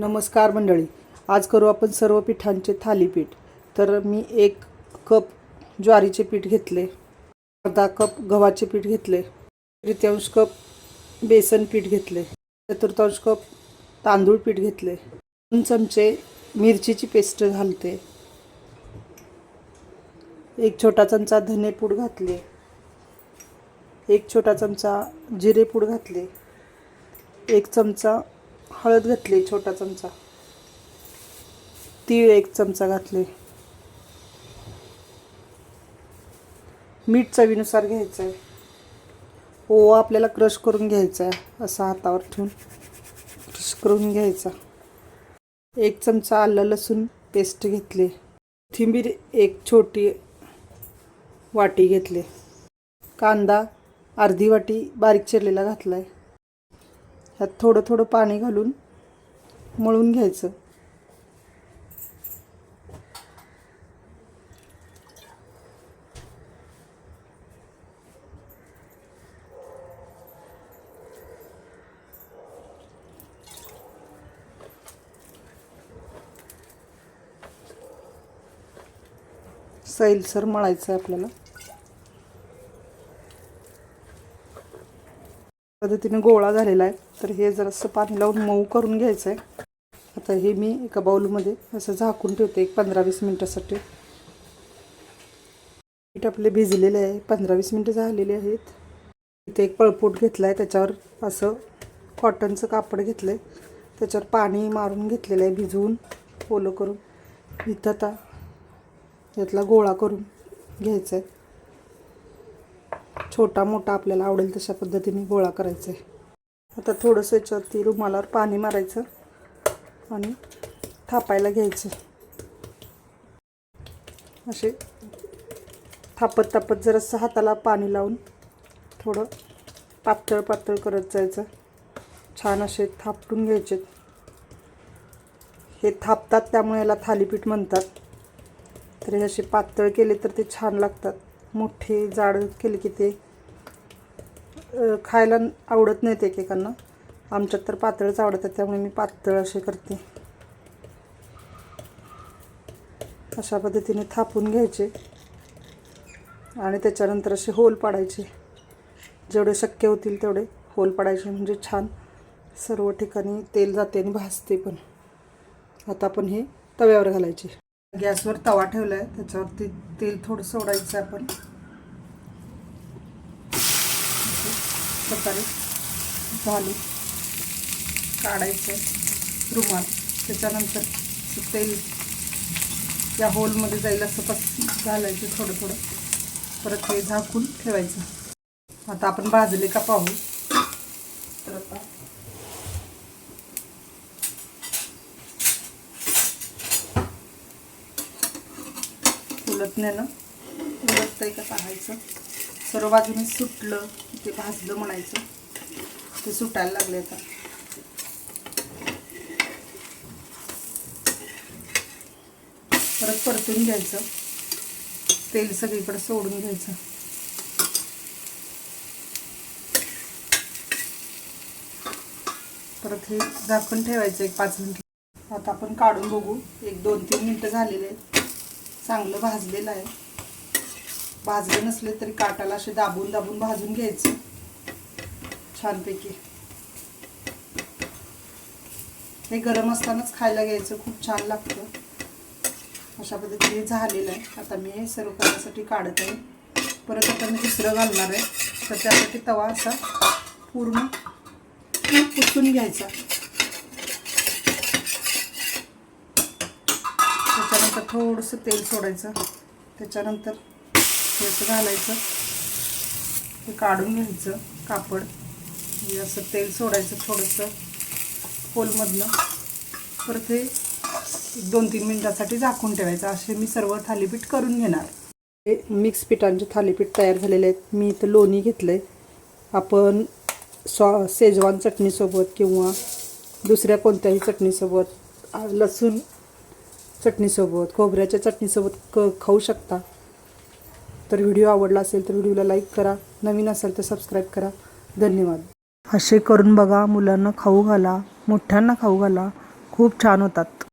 नमस्कार मंडळी. आज करू आपण सर्व पिठांचे थालीपीठ. तर मी एक कप ज्वारीचे पीठ घेतले. अर्धा कप गव्हाचे पीठ घेतले. तृतीयांश कप बेसन पीठ घेतले. चतुर्थांश कप तांदूळ पीठ घेतले. दोन चमचे मिरचीची पेस्ट घालते. एक छोटा चमचा धने पूड घातले. एक छोटा चमचा जिरे पूड घातले. एक चमचा हळद घातली छोटा चमचा. तीळ एक चमचा घातले. मीठ चवीनुसार घ्यायचं आहे ओवा आपल्याला क्रश करून घ्यायचा आहे असा हातावर ठेवून क्रश करून घ्यायचा. एक चमचा आलं लसूण पेस्ट घेतली. थिंबीर एक छोटी वाटी घेतली. कांदा अर्धी वाटी बारीक चिरलेला घातला आहे ह्यात थोडं थोडं पाणी घालून मळून घ्यायचं. सैलसर मळायचं आहे आपल्याला. पद्धतीने गोळा झालेला आहे. तर हे जरासं पाणी लावून मऊ करून घ्यायचं आहे आता हे मी एका बाउलमध्ये असं झाकून ठेवते एक पंधरा वीस मिनटासाठी. पीठ आपले भिजलेले आहे. पंधरा वीस मिनटं झालेली आहेत. इथे एक पळपूट घेतला आहे त्याच्यावर असं कॉटनचं कापड घेतलं आहे त्याच्यावर पाणी मारून घेतलेलं आहे भिजवून ओलं करून. इथं आता यातला गोळा करून घ्यायचा आहे छोटा मोठा आपल्याला आवडेल तशा पद्धतीने गोळा करायचा आहे आता थोडंसं याच्यावरती रुमालावर पाणी मारायचं आणि थापायला घ्यायचं. असे थापत थापत जरासं हाताला पाणी लावून थोडं पातळ पातळ करत जायचं. छान असे थापटून घ्यायचे. हे थापतात त्यामुळे याला थालीपीठ म्हणतात. तर हे असे पातळ केले तर ते छान लागतात. मोठे जाड केले की ते खायला आवडत नाहीत एकेकांना. आमच्यात तर पातळच आवडतात त्यामुळे मी पातळ असे करते. अशा पद्धतीने थापून घ्यायचे. आणि त्याच्यानंतर असे होल पाडायचे. जेवढे शक्य होतील तेवढे होल पाडायचे म्हणजे छान सर्व ठिकाणी तेल जाते आणि भाजते पण. आता आपण हे तव्यावर घालायचे. गॅसवर तवा ठेवला आहे त्याच्यावरती तेल थोडं सोडायचं आपण. प्रकारे झाली. काढायचं रुमाल. त्याच्यानंतर तेल या होलमध्ये जाईल असं पस घालायचं थोडं थोडं. परत हे झाकून ठेवायचं. आता आपण भाजले का पाहू. तर आता उलटण्यानं उलटतंय का पाहायचं. सर्व बाजूने सुटलं ते भाजलं म्हणायचं. ते सुटायला लागले आता. परत परतून घ्यायचं. तेल सगळीकडे सोडून घ्यायचं. परत हे झाकण ठेवायचं एक पाच मिनिट. आता आपण काढून बघू. एक दोन तीन मिनटं झालेले आहेत. चांगलं भाजलेलं आहे. भाजलं नसले तरी काटाला असे दाबून दाबून भाजून घ्यायचं. छानपैकी. हे गरम असतानाच खायला घ्यायचं खूप छान लागतं. अशा पद्धतीने झालेलं आहे. आता मी हे सर्व करण्यासाठी काढत आहे. परत आता मी दुसरं घालणार आहे. तर त्यासाठी तवा असा पूर्ण पुसून घ्यायचा. त्याच्यानंतर थोडंसं तेल सोडायचं. त्याच्यानंतर हे असं घालायचं. हे काढून घ्यायचं कापड. असं तेल सोडायचं थोडंसं होलमधनं परत हे दोन तीन मिनटासाठी झाकून ठेवायचं. असे मी सर्व थालीपीठ करून घेणार. हे मिक्स पिठांचे थालीपीठ तयार झालेले आहेत. मी इथं लोणी घेतलं आहे आपण सॉ सेजवान चटणीसोबत किंवा दुसऱ्या कोणत्याही चटणीसोबत लसूण चटणीसोबत खोबऱ्याच्या चटणीसोबत क खाऊ शकता. तर व्हिडिओ आवडला असेल तर व्हिडिओला लाईक करा. नवीन असेल तर सबस्क्राईब करा. धन्यवाद. असे करून बघा मुलांना खाऊ घाला मोठ्यांना खाऊ घाला. खूप खूप छान होतात.